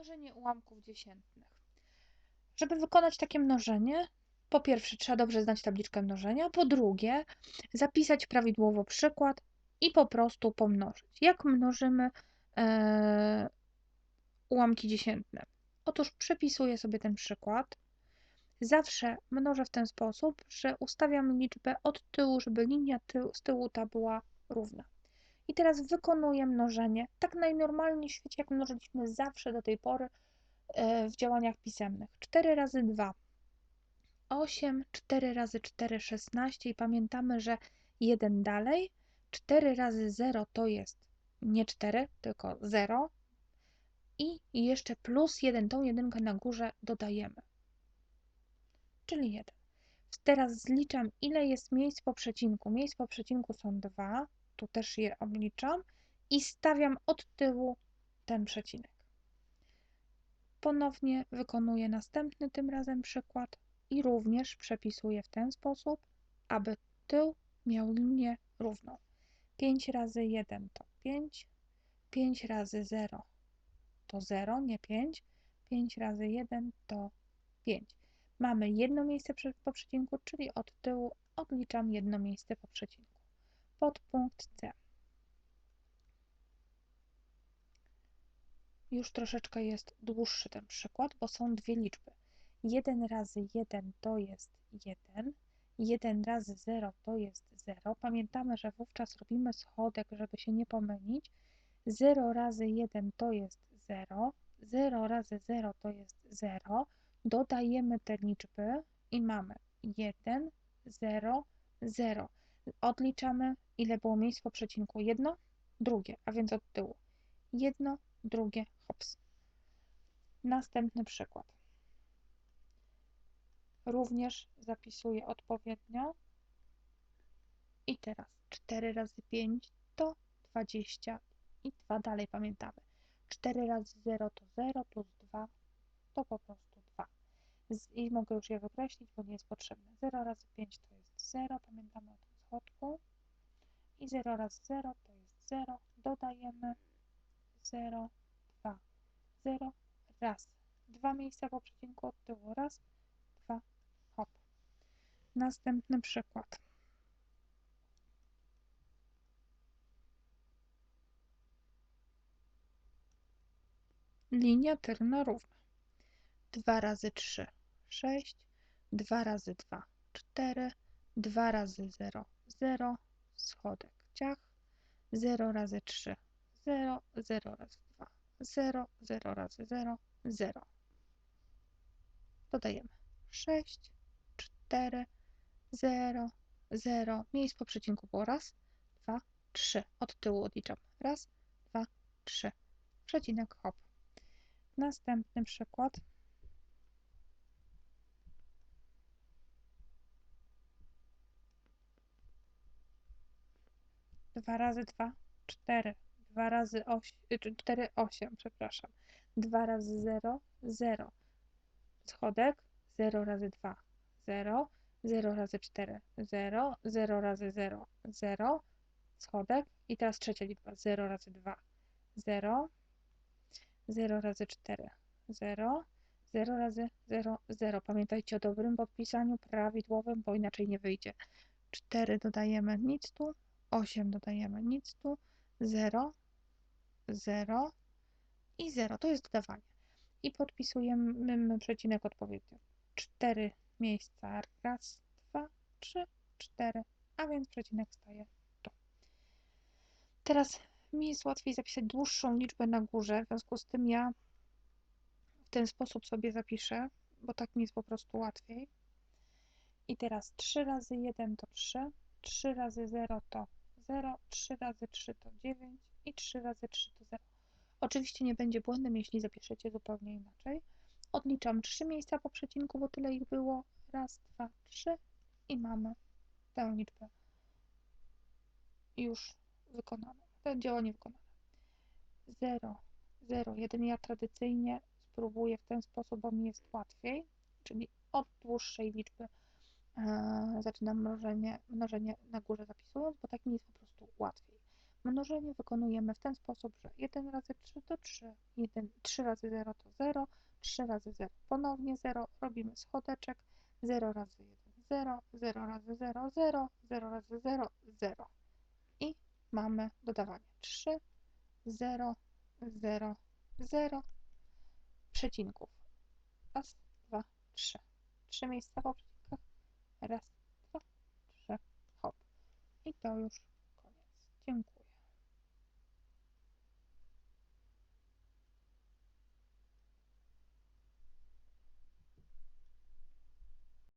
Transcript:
Mnożenie ułamków dziesiętnych. Żeby wykonać takie mnożenie, po pierwsze trzeba dobrze znać tabliczkę mnożenia, po drugie zapisać prawidłowo przykład i po prostu pomnożyć. Jak mnożymy e, ułamki dziesiętne? Otóż przepisuję sobie ten przykład. Zawsze mnożę w ten sposób, że ustawiam liczbę od tyłu, żeby linia tył, z tyłu ta była równa. I teraz wykonuję mnożenie, tak najnormalniej w świecie, jak mnożyliśmy zawsze do tej pory e, w działaniach pisemnych. 4 razy 2, 8, 4 razy 4, 16 i pamiętamy, że 1 dalej, 4 razy 0 to jest nie 4, tylko 0 i jeszcze plus 1, tą jedynkę na górze dodajemy, czyli 1. Teraz zliczam, ile jest miejsc po przecinku. Miejsc po przecinku są 2, tu też je obliczam i stawiam od tyłu ten przecinek. Ponownie wykonuję następny tym razem przykład i również przepisuję w ten sposób, aby tył miał linię równą. 5 razy 1 to 5, 5 razy 0 to 0, nie 5, 5 razy 1 to 5. Mamy jedno miejsce po przecinku, czyli od tyłu odliczam jedno miejsce po przecinku. Podpunkt C. Już troszeczkę jest dłuższy ten przykład, bo są dwie liczby. 1 razy 1 to jest 1, 1 razy 0 to jest 0. Pamiętamy, że wówczas robimy schodek, żeby się nie pomylić. 0 razy 1 to jest 0, 0 razy 0 to jest 0. Dodajemy te liczby i mamy 1, 0, 0. Odliczamy, ile było miejsc po przecinku. Jedno, drugie, a więc od tyłu. Jedno, drugie, hops. Następny przykład. Również zapisuję odpowiednio. I teraz 4 razy 5 to 20 i 2 dalej pamiętamy. 4 razy 0 to 0 plus 2 to po prostu 2. I mogę już je wykreślić, bo nie jest potrzebne. 0 razy 5 to jest 0, pamiętamy o tym schodku. I 0 razy 0 to jest 0. Dodajemy 0, 2, 0, raz. Dwa miejsca po przecinku od tyłu. Raz, dwa, hop. Następny przykład. Linia tylna równa. 2 razy 3, 6, 2 razy 2, 4, 2 razy 0, 0, schodek, ciach, 0 razy 3, 0, 0 razy 2, 0, 0 razy 0, 0. Dodajemy 6, 4, 0, 0. Miejsc po przecinku było raz, 2, 3. Od tyłu odliczam. Raz, 2, 3. Przecinek hop. Następny przykład. 2 razy 2, 4. 2 razy 8, 4, 8, przepraszam. 2 razy 0, 0. Schodek 0 razy 2, 0. 0 razy 4, 0. 0 razy 0, 0. Schodek. I teraz trzecia liczba. 0 razy 2, 0. 0 razy 4, 0. 0 razy 0, 0. Pamiętajcie o dobrym podpisaniu prawidłowym, bo inaczej nie wyjdzie. 4 dodajemy nic tu, 8 dodajemy nic tu, 0, 0 i 0. To jest dodawanie. I podpisujemy przecinek odpowiednio. 4 miejsca. Raz, dwa, trzy, cztery. A więc przecinek staje tu. Teraz mi jest łatwiej zapisać dłuższą liczbę na górze, w związku z tym ja w ten sposób sobie zapiszę, bo tak mi jest po prostu łatwiej. I teraz 3 razy 1 to 3, 3 razy 0 to 0, 3 razy 3 to 9 i 3 razy 3 to 0. Oczywiście nie będzie błędem, jeśli zapiszecie zupełnie inaczej. Odliczam 3 miejsca po przecinku, bo tyle ich było. Raz, dwa, trzy i mamy tę liczbę już wykonaną. To działanie wykonane. 0, 0, 1. Ja tradycyjnie spróbuję w ten sposób, bo mi jest łatwiej, czyli od dłuższej liczby zaczynam mnożenie, mnożenie na górze zapisując, bo tak mi jest po prostu łatwiej. Mnożenie wykonujemy w ten sposób, że 1 razy 3 to 3, 1, 3 razy 0 to 0, 3 razy 0 ponownie 0, robimy schodeczek, 0 razy 1 0, 0 razy 0 0, 0 razy 0 0 i mamy dodawanie 3, 0, 0, 0 przecinków. Raz, dwa, trzy. Trzy miejsca po. Raz, dwa, trzy, hop. I to już koniec. Dziękuję.